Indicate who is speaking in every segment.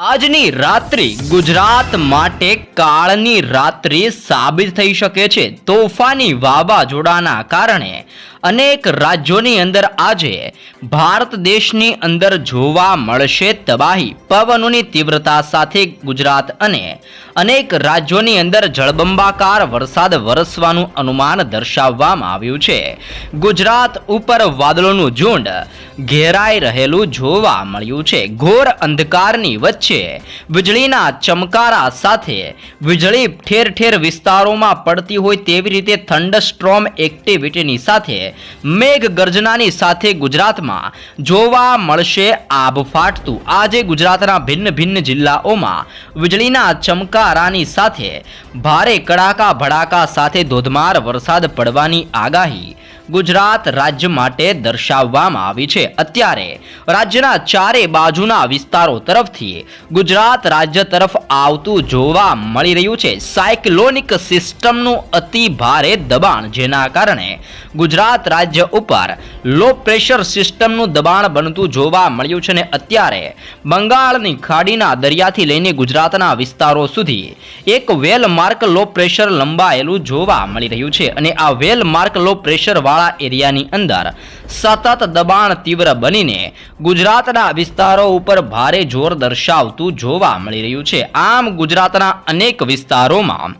Speaker 1: આજની રાત્રિ ગુજરાત માટે કાળની રાત્રિ સાબિત થઈ શકે છે. તોફાની વાવાઝોડાના કારણે અનેક રાજ્યોની અંદર આજે ભારત દેશની અંદર જોવા મળશે તબાહી. પવનોની તીવ્રતા સાથે ગુજરાત અને અનેક રાજ્યોની અંદર જળબંબાકાર વરસાદ વરસવાનું અનુમાન દર્શાવવામાં આવ્યું છે. ગુજરાત ઉપર વાદળોનું ઝુંડ ઘેરાઈ રહેલું જોવા મળ્યું છે. ઘોર અંધકારની વચ્ચે વીજળીના ચમકારા સાથે વીજળી ઠેર ઠેર વિસ્તારોમાં પડતી હોય તેવી રીતે થંડરસ્ટ્રોમ એક્ટિવિટીની સાથે મેઘ ગર્જનાની સાથે ગુજરાતમાં જોવા મળશે આબ ફાટતું. આજે ગુજરાતના ભિન્ન ભિન્ન જિલ્લાઓમાં વીજળીના ચમકારાની સાથે ભારે કડાકા ભડાકા સાથે ધોધમાર વરસાદ પડવાની આગાહી ગુજરાત રાજ્ય માટે દર્શાવવામાં આવી છે. અત્યારે રાજ્યના ચારે બાજુના વિસ્તારો તરફથી ગુજરાત રાજ્ય તરફ આવતું જોવા મળી રહ્યું છે. સાયક્લોનિક સિસ્ટમનું અતિ ભારે દબાણ, જેના કારણે ગુજરાત રાજ્ય ઉપર લો પ્રેશર સિસ્ટમનું દબાણ બનતું જોવા મળ્યું છે ને અત્યારે બંગાળની ખાડીના દરિયાથી લઈને ગુજરાતના વિસ્તારો સુધી એક વેલ માર્ક લો પ્રેશર લંબાયેલું જોવા મળી રહ્યું છે. અને આ વેલ માર્ક લો પ્રેશર વાળા એરિયાની અંદર સતત દબાણ તીવ્ર બનીને ગુજરાતના વિસ્તારો ઉપર ભારે જોર દર્શાવતું જોવા મળી રહ્યું છે. આમ ગુજરાતના અનેક વિસ્તારોમાં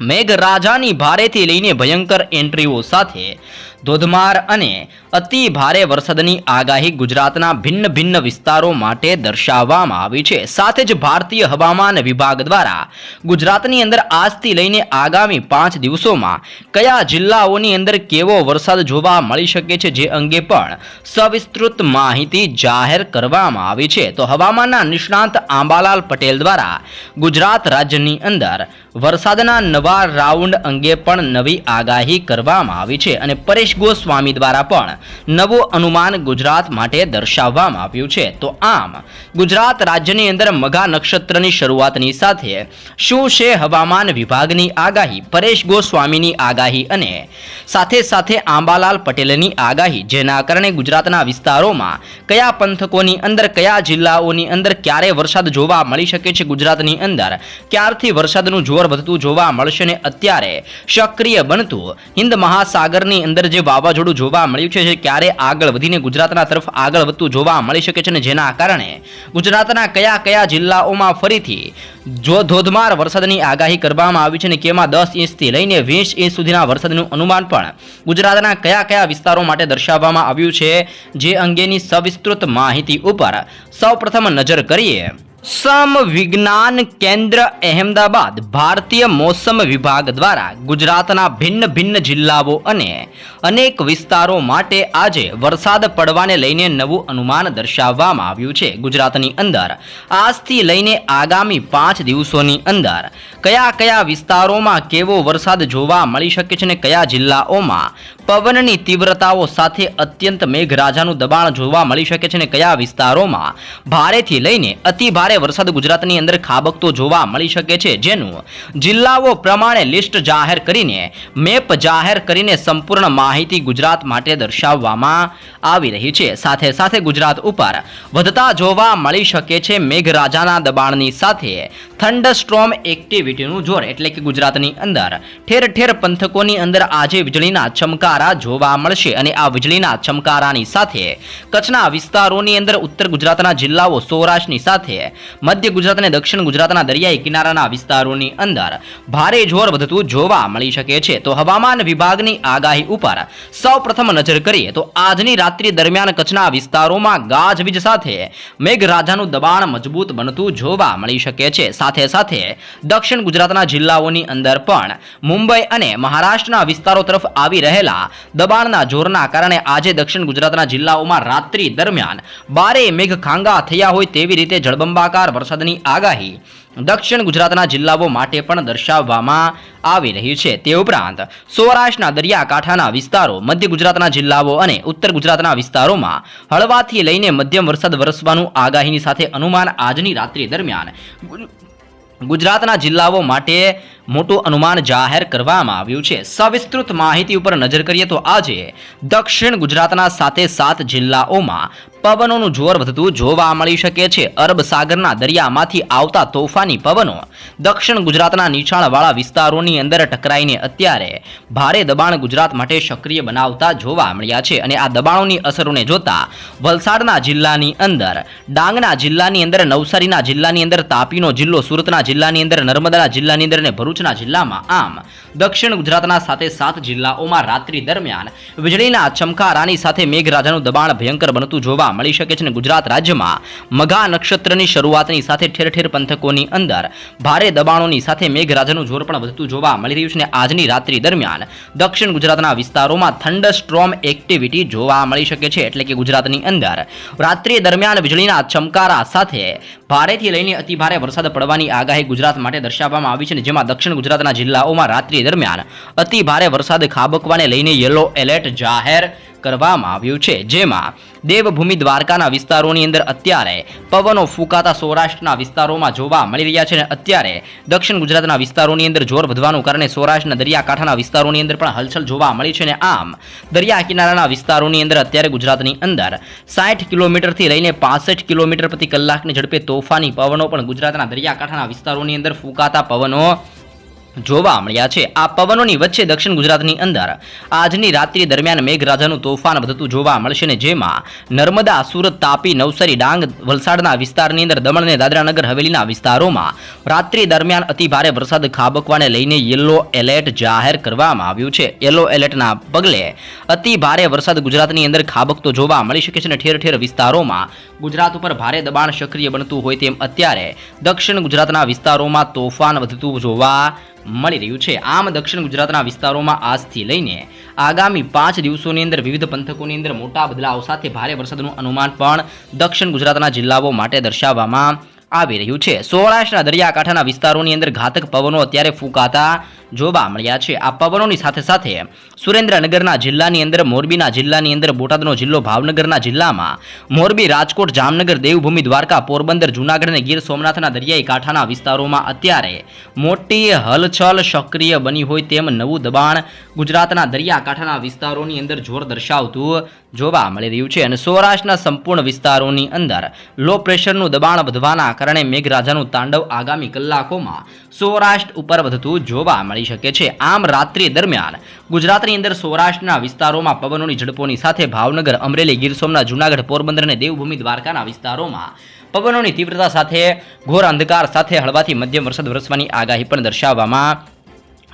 Speaker 1: મેઘરાજાની ભારેથી લઈને ભયંકર એન્ટ્રીઓ સાથે ધોધમાર અને અતિ ભારે વરસાદની આગાહી ગુજરાતના ભિન્ન ભિન્ન વિસ્તારો માટે દર્શાવવામાં આવી છે. સાથે જ ભારતીય હવામાન વિભાગ દ્વારા ગુજરાતની અંદર આજથી લઈને આગામી પાંચ દિવસોમાં કયા જિલ્લાઓની અંદર કેવો વરસાદ જોવા મળી શકે છે જે અંગે પણ સવિસ્તૃત માહિતી જાહેર કરવામાં આવી છે. તો હવામાનના નિષ્ણાંત આંબાલાલ પટેલ દ્વારા ગુજરાત રાજ્યની અંદર વરસાદના નવા રાઉન્ડ અંગે પણ નવી આગાહી કરવામાં આવી છે અને પરેશ ગોસ્વામી દ્વારા પણ નવું અનુમાન ગુજરાત માટે દર્શાવવામાં આવ્યું છે. તો આમ, ગુજરાત રાજ્યની અંદર મઘા નક્ષત્રની શરૂઆતની સાથે શું છે હવામાન વિભાગની આગાહી, પરેશ ગોસ્વામીની આગાહી અને સાથે સાથે આંબાલાલ પટેલની આગાહી? જેના કારણે ગુજરાતના વિસ્તારોમાં કયા પંથકોની અંદર, કયા જિલ્લાઓની અંદર ક્યારે વરસાદ જોવા મળી શકે છે ગુજરાતની અંદર? ક્યારથી વરસાદનું જોર વધતું જોવા મળશે ને અત્યારે સક્રિય બનતું હિન્દ મહાસાગરની અંદર જે વાવાઝોડું જોવા મળ્યું છે, જે ક્યારે આગળ વધીને ગુજરાતના તરફ આગળ વધતું જોવા મળી શકે છે ને જેના કારણે ગુજરાતના કયા કયા જિલ્લાઓમાં ફરીથી જો ધોધમાર વરસાદની આગાહી કરવામાં આવી છે ને કેમાં દસ ઇંચથી લઈને વીસ ઇંચ સુધીના વરસાદનું અનુમાન પણ ગુજરાતના કયા કયા વિસ્તારો માટે દર્શાવવામાં આવ્યું છે, જે અંગેની સવિસ્તૃત માહિતી ઉપર સૌપ્રથમ નજર કરીએ. સમ વિજ્ઞાન કેન્દ્ર અહેમદાબાદ ભારતીય મોસમ વિભાગ દ્વારા ગુજરાતના ભિન્ન ભિન્ન જિલ્લાઓ અને અનેક વિસ્તારો માટે આજે વરસાદ પડવાને લઈને નવું અનુમાન દર્શાવવામાં આવ્યું છે. ગુજરાતની અંદર આજથી લઈને આગામી પાંચ દિવસોની અંદર કયા કયા વિસ્તારોમાં કેવો વરસાદ જોવા મળી શકે છે અને કયા જિલ્લાઓમાં પવનની તીવ્રતાઓ સાથે અત્યંત મેઘરાજાનું દબાણ જોવા મળી શકે છે અને કયા વિસ્તારોમાં? ભારેથી લઈને અતિ ભારે વરસાદ ગુજરાતની અંદર ખાબકતો જોવા મળી શકે છે. જેનું જિલ્લાઓ પ્રમાણે લિસ્ટ જાહેર કરીને, મેપ જાહેર કરીને સંપૂર્ણ માહિતી ગુજરાત માટે દર્શાવવામાં આવી રહી છે. સાથે સાથે ગુજરાત ઉપર વધતા જોવા મળી શકે છે મેઘરાજાના દબાણની સાથે થંડસ્ટ્રોમ એક્ટિવિટીનું જોર, એટલે કે ગુજરાતની અંદર ઠેર ઠેર પંથકોની અંદર આજે વીજળીના ચમકારા જોવા મળશે અને આ વીજળીના ચમકારાની સાથે કચ્છના વિસ્તારોની અંદર ઉત્તર ગુજરાતના જિલ્લાઓ સૌરાષ્ટ્રની સાથે મધ્ય ગુજરાત અને દક્ષિણ ગુજરાતના દરિયાઈ કિનારાના વિસ્તારોની અંદર ભારે જોર વધતું જોવા મળી શકે છે. તો હવામાન વિભાગની આગાહી ઉપર સૌપ્રથમ નજર કરીએ તો આજની રાત્રિ દરમિયાન કચ્છના વિસ્તારોમાં ગાજવીજ સાથે મેઘરાજાનું દબાણ મજબૂત બનતું જોવા મળી શકે છે. સાથે સાથે દક્ષિણ ગુજરાતના જિલ્લાઓની અંદર પણ મુંબઈ અને મહારાષ્ટ્રના વિસ્તારો તરફ આવી રહેલા દબાણના જોરના કારણે આજે દક્ષિણ ગુજરાતના જિલ્લાઓમાં રાત્રિ દરમિયાન બારે મેઘ ખાંગા થયા હોય તેવી રીતે જળબંબાકાર વરસાદની આગાહી દક્ષિણ ગુજરાતના જિલ્લાઓ માટે પણ દર્શાવવામાં આવી રહી છે. તે ઉપરાંત સૌરાષ્ટ્રના દરિયાકાંઠાના વિસ્તારો, મધ્ય ગુજરાતના જિલ્લાઓ અને ઉત્તર ગુજરાતના વિસ્તારોમાં હળવાથી લઈને મધ્યમ વરસાદ વરસવાનું આગાહીની સાથે અનુમાન આજની રાત્રિ દરમિયાન ગુજરાતના જિલ્લાઓ માટે મોટું અનુમાન જાહેર કરવામાં આવ્યું છે. સવિસ્તૃત માહિતી ઉપર નજર કરીએ તો આજે દક્ષિણ ગુજરાતના સાથે સાત જિલ્લાઓમાં પવનોનું જોર વધતું જોવા મળી શકે છે. અરબ સાગરના દરિયામાંથી આવતા તોફાની પવનો દક્ષિણ ગુજરાતના નીચાણવાળા વિસ્તારોની અંદર ટકરાઈને અત્યારે ભારે દબાણ ગુજરાત માટે સક્રિય બનાવતા જોવા મળ્યા છે અને આ દબાણોની અસરોને જોતા વલસાડના જિલ્લાની અંદર, ડાંગના જિલ્લાની અંદર, નવસારીના જિલ્લાની અંદર, તાપીનો જિલ્લો, સુરતના જિલ્લાની અંદર નર્મદાના જિલ્લાની અંદર અને ભરૂચના જિલ્લામાં આમ દક્ષિણ ગુજરાતના સાથે સાત જિલ્લાઓમાં રાત્રિ દરમિયાન વીજળીના ચમકારાની સાથે મેઘરાજાનું દબાણ ભયંકર બનતું જોવા મળી શકે છે અને ગુજરાત રાજ્યમાં મઘા નક્ષત્રની શરૂઆતની સાથે ઠેર ઠેર પંથકોની અંદર ભારે દબાણોની સાથે મેઘરાજાનું જોર પણ વધતું જોવા મળી રહ્યું છે અને આજની રાત્રિ દરમિયાન દક્ષિણ ગુજરાતના વિસ્તારોમાં થંડર સ્ટ્રોમ એક્ટિવિટી જોવા મળી શકે છે. એટલે કે ગુજરાતની અંદર રાત્રિ દરમિયાન વીજળીના ચમકારા સાથે ભારેથી લઈને અતિ ભારે વરસાદ પડવાની આગાહી ગુજરાત માટે દર્શાવવામાં આવી છે અને જેમાં દક્ષિણ ગુજરાતના જિલ્લાઓમાં રાત્રિ દરમિયાન અતિભારે વરસાદ ખાબકવાને લઈને યલો એલર્ટ જાહેર કરવામાં આવ્યું છે. જેમાં દેવભૂમિ દ્વારકાના વિસ્તારોની અંદર અત્યારે પવનો ફૂંકાતા સૌરાષ્ટ્રના વિસ્તારોમાં જોવા મળી રહ્યા છે અને અત્યારે દક્ષિણ ગુજરાતના વિસ્તારોની અંદર જોર વધવાનું કારણે સૌરાષ્ટ્રના દરિયાકાંઠાના વિસ્તારોની અંદર પણ હલચલ જોવા મળી છે અને આમ દરિયા કિનારાના વિસ્તારોની અંદર અત્યારે ગુજરાતની અંદર સાઠ કિલોમીટરથી લઈને પાસઠ કિલોમીટર પ્રતિ કલાકની ઝડપે તોફાની પવનો પણ ગુજરાતના દરિયાકાંઠાના વિસ્તારોની અંદર ફૂંકાતા પવનો જોવા મળ્યા છે. આ પવનોની વચ્ચે દક્ષિણ ગુજરાતની અંદર આજની રાત્રિ દરમિયાન મેઘરાજાનું તોફાન વધતું જોવા મળશે ને જેમાં નર્મદા, સુરત, તાપી, નવસારી, ડાંગ, વલસાડના વિસ્તારની અંદર દમણ અને દાદરાનગર હવેલીના વિસ્તારોમાં રાત્રિ દરમિયાન અતિ ભારે વરસાદ ખાબકવાને લઈને યલો એલર્ટ જાહેર કરવામાં આવ્યું છે. યલો એલર્ટના પગલે અતિ ભારે વરસાદ ગુજરાતની અંદર ખાબકતો જોવા મળી શકે છે અને ઠેર ઠેર વિસ્તારોમાં ગુજરાત ઉપર ભારે દબાણ સક્રિય બનતું હોય તેમ અત્યારે દક્ષિણ ગુજરાતના વિસ્તારોમાં તોફાન વધતું જોવા મળી રહ્યું છે. આમ દક્ષિણ ગુજરાતના વિસ્તારોમાં આજથી લઈને આગામી પાંચ દિવસોની અંદર વિવિધ પંથકોની અંદર મોટા બદલાવ સાથે ભારે વરસાદનું અનુમાન પણ દક્ષિણ ગુજરાતના જિલ્લાઓ માટે દર્શાવવામાં આવી રહ્યું છે. સૌરાષ્ટ્રના દરિયાકાંઠાના વિસ્તારોની અંદર ઘાતક પવનો અત્યારે ફૂંકાતા જોવા મળ્યા છે. આ પવનોની સાથે સાથે સુરેન્દ્રનગરના જિલ્લાની અંદર, મોરબીના જિલ્લાની અંદર, બોટાદનો જિલ્લો ભાવનગરના જિલ્લામાં મોરબી, રાજકોટ, જામનગર, દેવભૂમિ, દ્વારકા, પોરબંદર, જૂનાગઢ અને ગીર સોમનાથના દરિયાઈ કાંઠાના વિસ્તારોમાં અત્યારે મોટી હલચલ સક્રિય બની હોય તેમ નવું દબાણ ગુજરાતના દરિયાકાંઠાના વિસ્તારોની અંદર જોર દર્શાવતું જોવા મળી રહ્યું છે અને સૌરાષ્ટ્રના સંપૂર્ણ વિસ્તારોની અંદર લો પ્રેશરનું દબાણ વધવાના કારણે મેઘરાજાનું તાંડવ આગામી કલાકોમાં સૌરાષ્ટ્ર ઉપર વધતું જોવા મળી શકે છે. આમ રાત્રિ દરમિયાન ગુજરાતની અંદર સૌરાષ્ટ્રના વિસ્તારોમાં પવનોની ઝડપોની સાથે ભાવનગર, અમરેલી, ગીર સોમનાથ, જૂનાગઢ, પોરબંદર અને દેવભૂમિ દ્વારકાના વિસ્તારોમાં પવનોની તીવ્રતા સાથે, ઘોર અંધકાર સાથે હળવાથી મધ્યમ વરસાદ વરસવાની આગાહી પણ દર્શાવવામાં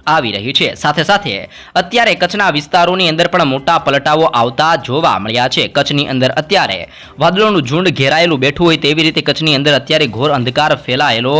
Speaker 1: આવી રહી છે. સાથે સાથે અત્યારે કચ્છના વિસ્તારોની અંદર પણ મોટા પલટાઓ આવતા જોવા મળ્યા છે. કચ્છની અંદર અત્યારે વાદળોનું ઝુંડ ઘેરાયેલું બેઠું હોય તેવી રીતે કચ્છની અંદર અત્યારે ઘોર અંધકાર ફેલાયેલો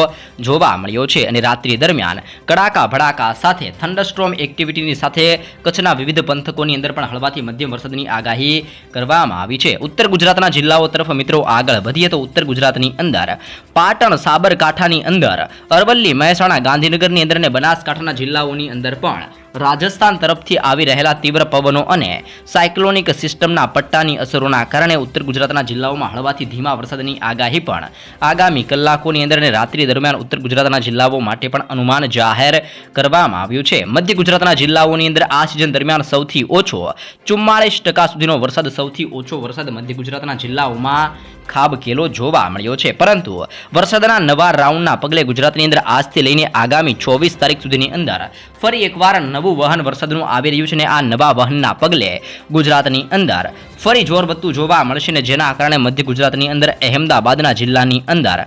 Speaker 1: જોવા મળ્યો છે અને રાત્રિ દરમિયાન કડાકા ભડાકા સાથે થંડરસ્ટ્રોમ એક્ટિવિટીની સાથે કચ્છના વિવિધ પંથકોની અંદર પણ હળવાથી મધ્યમ વરસાદની આગાહી કરવામાં આવી છે. ઉત્તર ગુજરાતના જિલ્લાઓ તરફ મિત્રો આગળ વધીએ તો ઉત્તર ગુજરાતની અંદર પાટણ સાબરકાંઠાની અંદર અરવલ્લી, મહેસાણા, ગાંધીનગરની અંદર અને બનાસકાંઠાના જિલ્લાઓની અંદર પણ રાજસ્થાન તરફથી આવી રહેલા તીવ્ર પવનો અને સાયક્લોનિક સિસ્ટમના પટ્ટાની અસરોના કારણે ઉત્તર ગુજરાતના જિલ્લાઓમાં હળવાથી ધીમા વરસાદની આગાહી પણ આગામી કલાકોની અંદર અને રાત્રિ દરમિયાન ઉત્તર ગુજરાતના જિલ્લાઓ માટે પણ અનુમાન જાહેર કરવામાં આવ્યું છે. મધ્ય ગુજરાતના જિલ્લાઓની અંદર આ સિઝન દરમિયાન સૌથી ઓછો ચુમ્માળીસ સુધીનો વરસાદ, સૌથી ઓછો વરસાદ મધ્ય ગુજરાતના જિલ્લાઓમાં ખાબકેલો જોવા મળ્યો છે. પરંતુ વરસાદના નવા રાઉન્ડના પગલે ગુજરાતની અંદર આજથી લઈને આગામી ચોવીસ તારીખ સુધીની અંદર ફરી એકવાર નવું વહન વરસાદનું આવી રહ્યું છે અને આ નવા વહનના પગલે ગુજરાતની અંદર ફરી જોર વધતું જોવા મળશે ને જેના કારણે મધ્ય ગુજરાતની અંદર અહેમદાબાદના જિલ્લાની અંદર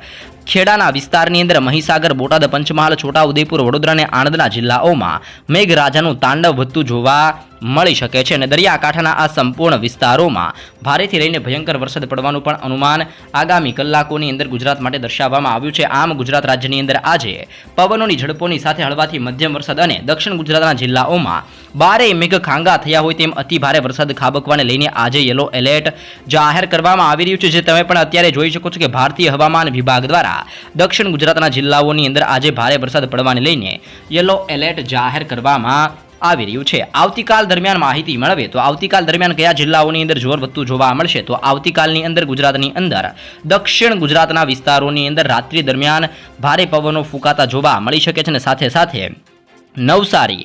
Speaker 1: ખેડાના વિસ્તારની અંદર મહીસાગર, બોટાદ, પંચમહાલ, છોટાઉદેપુર, વડોદરા અને આણંદના જિલ્લાઓમાં મેઘરાજાનું તાંડવ વધતું જોવા મળી શકે છે અને દરિયાકાંઠાના આ સંપૂર્ણ વિસ્તારોમાં ભારેથી લઈને ભયંકર વરસાદ પડવાનું પણ અનુમાન આગામી કલાકોની અંદર ગુજરાત માટે દર્શાવવામાં આવ્યું છે. આમ ગુજરાત રાજ્યની અંદર આજે પવનોની ઝડપોની સાથે હળવાથી મધ્યમ વરસાદ અને દક્ષિણ ગુજરાતના જિલ્લાઓમાં બારે મેઘ ખાંગા થયા હોય તેમ અતિ ભારે વરસાદ ખાબકવાને લઈને આજે યલો એલર્ટ જાહેર કરવામાં આવી રહ્યું છે. જે તમે પણ અત્યારે જોઈ શકો છો કે ભારતીય હવામાન વિભાગ દ્વારા દક્ષિણ ગુજરાતના જિલ્લાઓની અંદર આજે ભારે વરસાદ પડવાને લઈને યલો એલર્ટ જાહેર કરવામાં આવી રહ્યું છે. આવતીકાલ દરમિયાન માહિતી મળવે તો આવતીકાલ દરમિયાન કયા જિલ્લાઓની અંદર જોર વધતું જોવા મળશે? તો આવતીકાલની અંદર ગુજરાતની અંદર, દક્ષિણ ગુજરાતના વિસ્તારોની અંદર રાત્રિ દરમિયાન ભારે પવનો ફૂંકાતા જોવા મળી શકે છે અને સાથે સાથે નવસારી,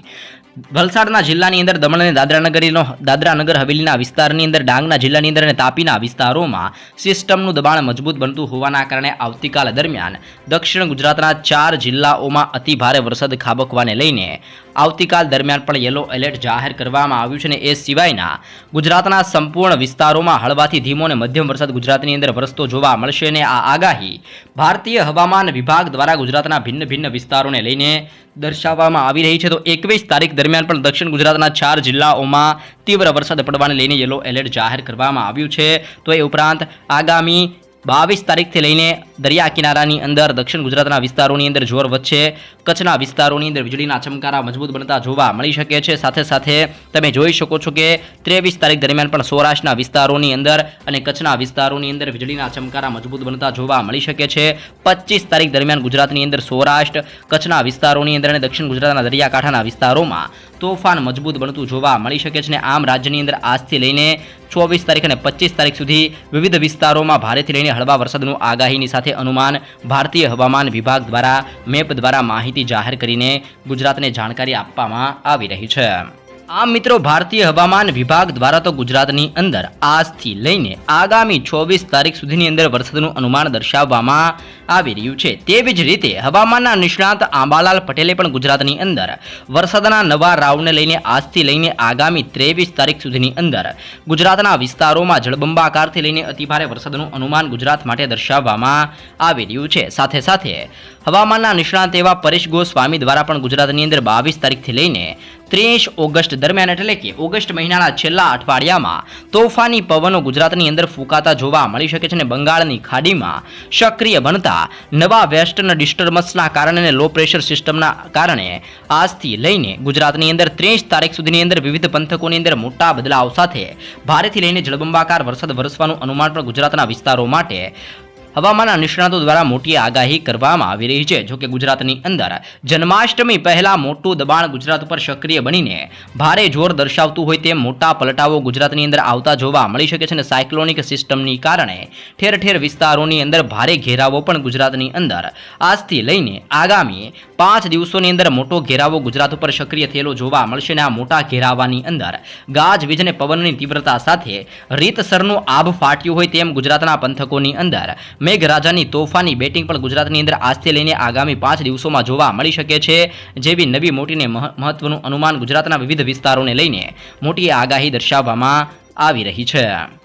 Speaker 1: વલસાડના જિલ્લાની અંદર દમણ અને દાદરાનગરીનો, દાદરાનગર હવેલીના વિસ્તારની અંદર, ડાંગના જિલ્લાની અંદર અને તાપીના વિસ્તારોમાં સિસ્ટમનું દબાણ મજબૂત બનતું હોવાના કારણે આવતીકાલ દરમિયાન દક્ષિણ ગુજરાતના ચાર જિલ્લાઓમાં અતિભારે વરસાદ ખાબકવાને લઈને આવતીકાલ દરમિયાન પણ યલો એલર્ટ જાહેર કરવામાં આવ્યું છે અને એ સિવાયના ગુજરાતના સંપૂર્ણ વિસ્તારોમાં હળવાથી ધીમો અને મધ્યમ વરસાદ ગુજરાતની અંદર વરસતો જોવા મળશે અને આ આગાહી ભારતીય હવામાન વિભાગ દ્વારા ગુજરાતના ભિન્ન ભિન્ન વિસ્તારોને લઈને દર્શાવવામાં આવી રહી છે. તો એકવીસ તારીખ દરમિયાન પણ દક્ષિણ ગુજરાતના ચાર જિલ્લાઓમાં તીવ્ર વરસાદ પડવાને લઈને યલો એલર્ટ જાહેર કરવામાં આવ્યું છે. તો એ ઉપરાંત આગામી બાવીસ તારીખથી લઈને દરિયા કિનારાની અંદર દક્ષિણ ગુજરાતના વિસ્તારોની અંદર જોર વધશે. કચ્છના વિસ્તારોની અંદર વીજળીના ચમકારા મજબૂત બનતા જોવા મળી શકે છે. સાથે સાથે તમે જોઈ શકો છો કે ત્રેવીસ તારીખ દરમિયાન પણ સૌરાષ્ટ્રના વિસ્તારોની અંદર અને કચ્છના વિસ્તારોની અંદર વીજળીના ચમકારા મજબૂત બનતા જોવા મળી શકે છે. પચીસ તારીખ દરમિયાન ગુજરાતની અંદર સૌરાષ્ટ્ર, કચ્છના વિસ્તારોની અંદર અને દક્ષિણ ગુજરાતના દરિયાકાંઠાના વિસ્તારોમાં તોફાન મજબૂત બનતું જોવા મળી શકે છે અને આમ રાજ્યની અંદર આજથી લઈને ચોવીસ તારીખ અને પચીસ તારીખ સુધી વિવિધ વિસ્તારોમાં ભારેથી લઈને હળવા વરસાદનું આગાહીની સાથે અનુમાન ભારતીય હવામાન વિભાગ દ્વારા, મેપ દ્વારા માહિતી જાહેર કરીને ગુજરાતને જાણકારી આપવામાં આવી રહી છે. આમ મિત્રો ભારતીય હવામાન વિભાગ દ્વારા તો ગુજરાતની અંદર આજથી લઈને આગામી ચોવીસ તારીખ સુધીની અંદર વરસાદનું અનુમાન દર્શાવવામાં આવી રહ્યું છે. તેવી જ રીતે હવામાનના નિષ્ણાત આંબાલાલ પટેલે પણ ગુજરાતની અંદર વરસાદના નવા રાઉન્ડને લઈને આજથી લઈને આગામી ત્રેવીસ તારીખ સુધીની અંદર ગુજરાતના વિસ્તારોમાં જળબંબાકારથી લઈને અતિભારે વરસાદનું અનુમાન ગુજરાત માટે દર્શાવવામાં આવી રહ્યું છે. સાથે સાથે હવામાનના નિષ્ણાત એવા પરેશ ગોસ્વામી દ્વારા પણ ગુજરાતની અંદર બાવીસ તારીખથી લઈને ત્રીસ ઓગસ્ટ દરમિયાન એટલે કે ઓગસ્ટ મહિનાના છેલ્લા અઠવાડિયામાં તોફાની પવનો ગુજરાતની અંદર ફૂંકાતા જોવા મળી શકે છે અને બંગાળની ખાડીમાં સક્રિય બનતા નવા વેસ્ટર્ન ડિસ્ટર્બન્સના કારણે અને લો પ્રેશર સિસ્ટમના કારણે આજથી લઈને ગુજરાતની અંદર ત્રીસ તારીખ સુધીની અંદર વિવિધ પંથકોની અંદર મોટા બદલાવ સાથે ભારેથી લઈને જળબંબાકાર વરસાદ વરસવાનું અનુમાન પણ ગુજરાતના વિસ્તારો માટે હવામાનના નિષ્ણાતો દ્વારા મોટી આગાહી કરવામાં આવી રહી છે. જોકે ગુજરાતની અંદર જન્માષ્ટમી પહેલા મોટું દબાણ ગુજરાત ઉપર સક્રિય બનીને ભારે જોર દર્શાવતું હોય તેમ મોટા પલટાવો ગુજરાતની અંદર આવતા જોવા મળી શકે છે અને સાયક્લોનિક સિસ્ટમની કારણે ઠેર ઠેર વિસ્તારોની અંદર ભારે ઘેરાવો પણ ગુજરાતની અંદર આજથી લઈને આગામી પાંચ દિવસોની અંદર મોટો ઘેરાવો ગુજરાત ઉપર સક્રિય થયેલો જોવા મળશે અને આ મોટા ઘેરાવાની અંદર ગાજવીજ અને પવનની તીવ્રતા સાથે રીતસરનું આભ ફાટ્યું હોય તેમ ગુજરાતના પંથકોની અંદર મેઘરાજાની તોફાની બેટિંગ પણ ગુજરાતની અંદર આજથી લઈને આગામી પાંચ દિવસોમાં જોવા મળી શકે છે. જેવી નવી મોટીને મહ- મહત્વનું અનુમાન ગુજરાતના વિવિધ વિસ્તારોને લઈને મોટી આગાહી દર્શાવવામાં આવી રહી છે.